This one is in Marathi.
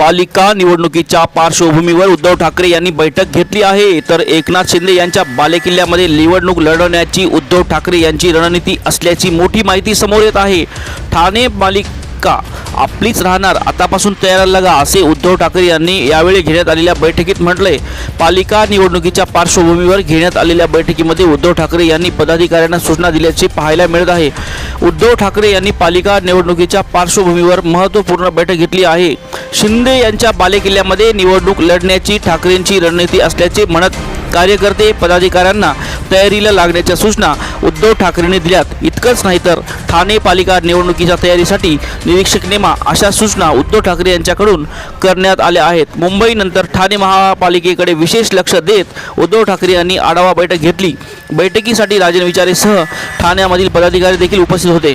पालिका निवडणुकीच्या पार्श्वभूमीवर उद्धव ठाकरे यांनी बैठक घेतली आहे. तर एकनाथ शिंदे यांच्या बालेकिल्ल्यामध्ये निवडणूक लढवण्याची उद्धव ठाकरे यांची रणनीती असल्याची मोठी माहिती समोर येत आहे. ठाणे पालिका आपलीच राहणार आतापासून तयार लागा असे उद्धव ठाकरे यांनी यावेळी घेण्यात आलेल्या बैठकीत म्हटले पालिका निवडणुकीच्या पार्श्वभूमीवर घेण्यात आलेल्या बैठकीमध्ये उद्धव ठाकरे यांनी पदाधिकाऱ्यांना सूचना दिल्याचे पाहायला मिळत आहे. उद्धव ठाकरे यांनी पालिका निवडणुकीच्या पार्श्वभूमीवर महत्त्वपूर्ण बैठक घेतली आहे. शिंदे यांच्या बालेकिल्ल्यामध्ये निवडणूक लढण्याची ठाकरेंची रणनीती असल्याचे म्हणत कार्यकर्ते पदाधिकाऱ्यांना तयारीला लागण्याच्या सूचना उद्धव ठाकरेंनी दिल्यात. इतकंच नाही तर ठाणे पालिका निवडणुकीच्या तयारीसाठी निरीक्षक नेमा अशा सूचना उद्धव ठाकरे यांच्याकडून करण्यात आल्या आहेत. मुंबईनंतर ठाणे महापालिकेकडे विशेष लक्ष देत उद्धव ठाकरे यांनी आढावा बैठक घेतली. बैठकीसाठी राजन विचारेसह ठाण्यामधील पदाधिकारी देखील उपस्थित होते.